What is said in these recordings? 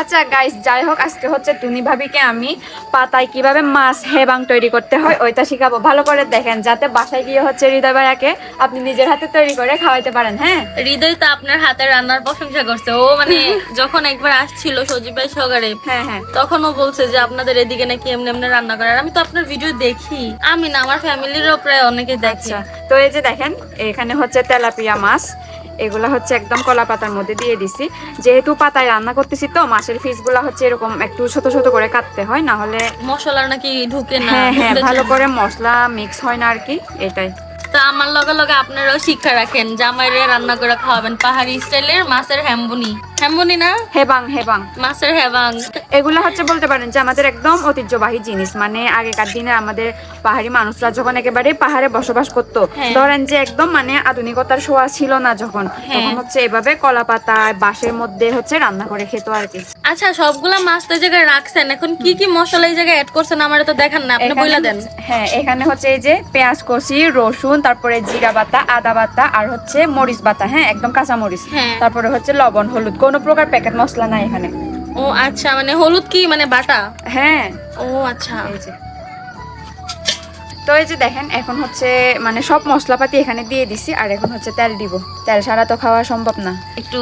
আচ্ছা গাইস যাই হোক আজকে হচ্ছে টুনি ভাবিকে আমি পাতায় কীভাবে মাছ হেবাং তৈরি করতে হয় ওইটা শিখাবো। ভালো করে দেখেন যাতে বাসায় গিয়ে হচ্ছে হৃদয় ভাইয়াকে আপনি নিজের হাতে তৈরি করে খাওয়াইতে পারেন হ্যাঁ? হৃদয় তো আপনার হাতে রান্নার প্রশংসা করছে। ও মানে যখন একবার আসছিল সজীব ভাই সগারে হ্যাঁ হ্যাঁ। তখন ও বলছে যে আপনাদের এদিকে নাকি এমনি এমনি রান্না করে। আর আমি তো আপনার ভিডিও দেখি। আমি না আমার ফ্যামিলিরও প্রায় অনেকে দেখছে আচ্ছা তো এই যে দেখেন এখানে হচ্ছে তেলাপিয়া মাছ। এগুলা হচ্ছে একদম কলা পাতার মধ্যে দিয়ে দিছি। যেহেতু পাতায় রান্না করতেছি তো মাছের পিসগুলা হচ্ছে এরকম একটু ছোট ছোট করে কাটতে হয় না হলে মশলা নাকি ঢুকে না। হ্যাঁ হ্যাঁ ভালো করে মশলা মিক্স হয় না আর কি এটাই। তো আমার লগে লগে আপনারাও শিক্ষা রাখেন। জামাইরে রান্না করে খাওয়াবেন। পাহাড়ি স্টাইলের মাছের হ্যাম্বুনি হ্যাম্বুনি না? হেবাং হেবাং। মাছের হ্যাবাং এগুলো হচ্ছে বলতে পারেন যে আমাদের একদম ঐতিহ্যবাহী জিনিস। মানে আগেকার দিনে আমাদের পাহাড়ি মানুষরা যখন একেবারে পাহাড়ে বসবাস করতো হ্যাঁ। ধরেন যে একদম মানে আধুনিকতার ছোঁয়া ছিল না যখন হ্যাঁ। তখন হচ্ছে এভাবে কলা পাতায় বাঁশের মধ্যে হচ্ছে রান্না করে খেতো আর কি। আচ্ছা সবগুলা মাছ তো জায়গায় রাখছেন। এখন কি কি মশলা এই জায়গায় অ্যাড করছেন? আমার তো দেখান না। আপনি বইলা দেন। হ্যাঁ এখানে হচ্ছে এই যে পেঁয়াজ কষি রসুন তারপরে জিরা বাটা আদা বাটা আর হচ্ছে মরিচ বাটা হ্যাঁ একদম কাঁচা মরিচ। হ্যাঁ। তারপরে হচ্ছে লবণ হলুদ কোনো প্রকার প্যাকেট মশলা নাই এখানে। ও আচ্ছা মানে হলুদ কি মানে বাটা? হ্যাঁ। ও আচ্ছা। তো এই যে দেখেন এখন হচ্ছে মানে সব মশলাপাতি এখানে দিয়ে দিছি আর এখন হচ্ছে তেল দিব। তেল ছাড়া তো খাওয়া সম্ভব না। একটু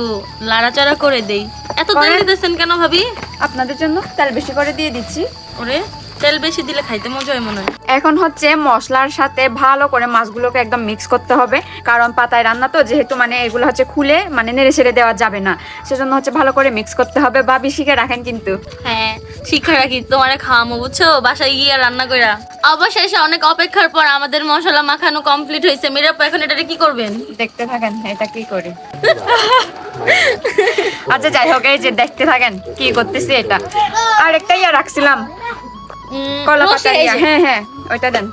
লাড়াচাড়া করে দেই। এত তেল দিতেছেন কেন ভাবি? আপনাদের জন্য তেল বেশি করে দিয়ে দিচ্ছি। ওরে তেল বেশি দিলে খাইতে মজা হয় মনে হয়। এখন হচ্ছে মশলার সাথে ভালো করে মাছগুলোকে একদম মিক্স করতে হবে। কারণ পাতায় রান্না তো যেহেতু মানে এগুলো হচ্ছে খুলে মানে নেড়ে ছেড়ে দেওয়া যাবে না। সেজন্য হচ্ছে ভালো করে মিক্স করতে হবে। বা শিখে রাখেন কিন্তু। হ্যাঁ শিক্ষা রাখি। তোমারে খাওয়ামো বুঝছ? বাসায় গিয়ে রান্না কইরা। অবশেষে অনেক অপেক্ষার পর আমাদের মশলা মাখানো কমপ্লিট হয়েছে। মিরাপু এখন এটারে কি করবেন? দেখতে থাকেন এটা কি করে? আচ্ছা যাই হোক এই যে দেখতে থাকেন কি করতেছি এটা। আর একটা ইয়া রাখছিলাম। কলা পাতা এই দিয়া যে- হ্যাঁ হ্যাঁ ওইটা দেন।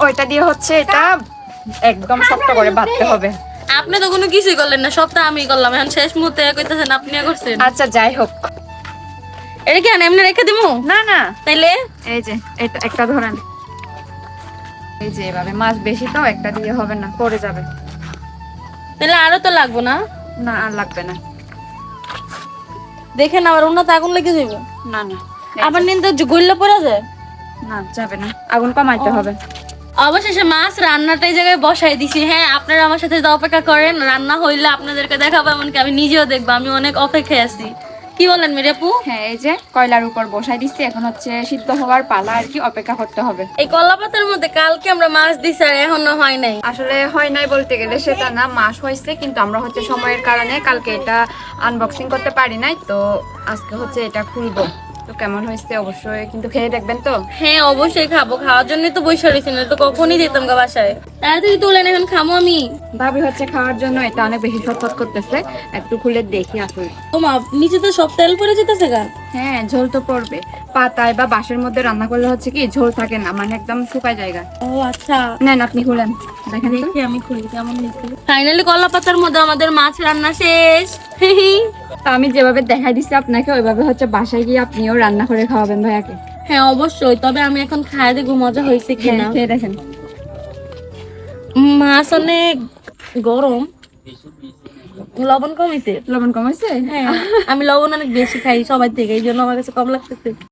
ওইটা দিয়ে হচ্ছে এটা একদম শক্ত করে বাঁধতে হবে। আপনি তো কোনো কিছুই করলেন না সবটা আমি করলাম। এখন শেষ মুহূর্তে কইতেছেন আপনিও করছেন। আচ্ছা যাই হোক। এটা কি আনে এমনি রেখে দিমু? না না। তাইলে? এই যে এটা একটা ধরেন। এই যে এভাবে মাছ বেশি তো একটা দিয়ে হবে না পড়ে যাবে। তাহলে আরও তো লাগবো না? না আর লাগবে না। দেখেন আমার উন্নত আগুন লেগে যাবে না না। আবার নিন তো গইলে পড়া যায়? না যাবে না। আগুন কমাইতে হবে। অবশেষে মাছ রান্নাটা এই জায়গায় বসাই দিছি। হ্যাঁ আপনারা আমার সাথে অপেক্ষা করেন রান্না হইলে আপনাদেরকে দেখাবো এমনকি আমি নিজেও দেখব। আমি অনেক অপেক্ষায় আছি। কি বলেন মিরাপু? হ্যাঁ এই যে কয়লার উপর বসাই দিচ্ছি এখন হচ্ছে সিদ্ধ হওয়ার পালা আর কি অপেক্ষা করতে হবে। এই কলা পাতার মধ্যে কালকে আমরা মাছ দিছি আর এখনও হয় নাই। আসলে হয় নাই বলতে গেলে সেটা না মাস হয়েছে কিন্তু আমরা হচ্ছে সময়ের কারণে কালকে এটা আনবক্সিং করতে পারি নাই তো আজকে হচ্ছে এটা খুলবো। তো কেমন হয়েছে? অবশ্যই কিন্তু খেয়ে দেখবেন তো? হ্যাঁ অবশ্যই খাব। খাওয়ার জন্য তো বসে রয়েছি না তো কখনই যেতাম গা বাসায়। তাড়াতাড়ি তুলেন এখন খামো আমি। ভাবি হচ্ছে খাওয়ার জন্য এটা অনেক বেশি ছটফট করতেছে। একটু খুলে দেখি আসলে। ও মা নিচে তো সব তেল পড়ে যেতেছে গা। হ্যাঁ ঝোল তো পড়বে। পাতায় বা বাঁশের মধ্যে রান্না করলে হচ্ছে কি ঝোল থাকে না মানে একদম শুকায় জায়গা ও আচ্ছা। নেন আপনি খুলেন। দেখেন দেখি আমি খুলি কেমন ফাইনালি কলা পাতার মধ্যে আমাদের মাছ রান্না শেষ। আমি যেভাবে দেখা দিচ্ছি আপনাকে ওইভাবে হচ্ছে বাসায় গিয়ে আপনিও রান্না করে খাওয়াবেন ভাইয়াকে। হ্যাঁ অবশ্যই। তবে আমি এখন খায় দেখব মজা হয়েছে কিনা। না খেয়ে দেখেন। মাছ অনেক গরম। লবণ কমেছে লবণ কমেছে হ্যাঁ আমি লবণ অনেক বেশি খাই সবাই থেকে এই জন্য আমার কাছে কম লাগতেছে।